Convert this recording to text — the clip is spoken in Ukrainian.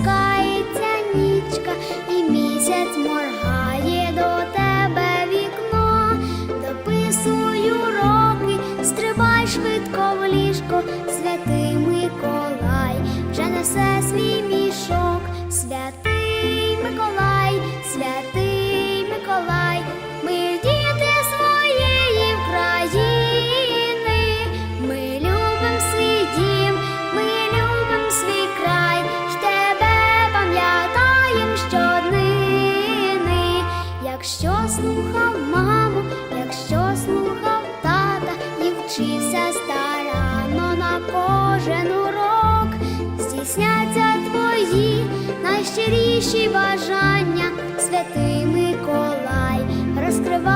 Містом нічка, і місяць моргає до тебе вікно, дописую роки, стрибай швидко в ліжко, вчився старанно на кожен урок, здійсняться твої найщиріші бажання, святий Миколай розкриває